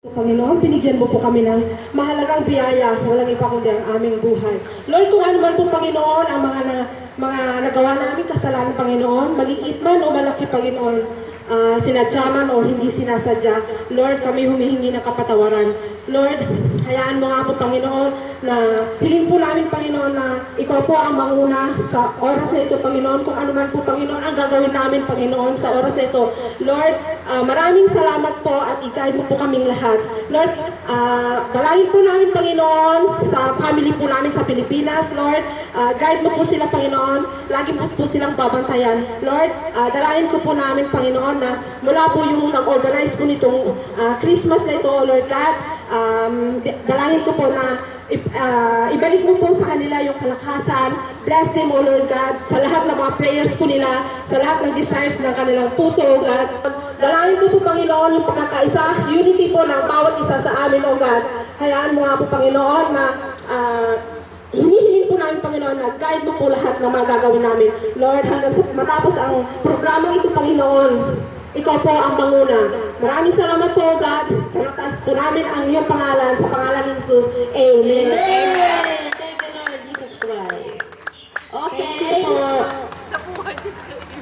Panginoon, binigyan mo po kami ng mahalagang biyaya, walang iba kundi ang aming buhay. Lord, kung ano man po, Panginoon, ang mga, na, mga nagawa namin kasalanan, Panginoon, maliit man o malaki, Panginoon, ah, sinadya man o hindi sinasadya, Lord, kami humihingi ng kapatawaran. Lord, hayaan mo nga po, Panginoon, na hiling po namin, Panginoon, na ikaw po ang manguna sa oras na ito, Panginoon, kung ano man po, Panginoon, ang gagawin namin, Panginoon, sa oras na ito. Lord, ah, maraming salamat po at ikay mo po kaming lahat. Lord, ah, dalangin po namin, Panginoon, sa family po namin sa Pilipinas, Lord, ah, guide mo po sila, Panginoon, lagi mo po silang babantayan. Lord, ah, dalangin ko po namin, Panginoon, na mula po yung nag-organize po nitong ah, Christmas na ito, Lord God, um, dalangin ko po na ah, ibalik mo po sa kanila yung kalakasan. Bless them, O Lord God, sa lahat ng mga prayers po nila, sa lahat ng desires ng kanilang puso, O God. Dalangin ko po, Panginoon, yung pagkakaisa, unity po ng bawat isa sa amin, O God. Hayaan mo nga po, Panginoon, na ah, hinihiling po namin, Panginoon, na guide mo po lahat ng mga gagawin namin. Lord, hanggang sa matapos ang programang ito, Panginoon, ikaw po ang manguna. Maraming salamat po, God. Namin ang iyong pangalan sa pangalan ni Jesus. Amen. Amen! Thank you, Lord Jesus Christ. Okay. Thank you po.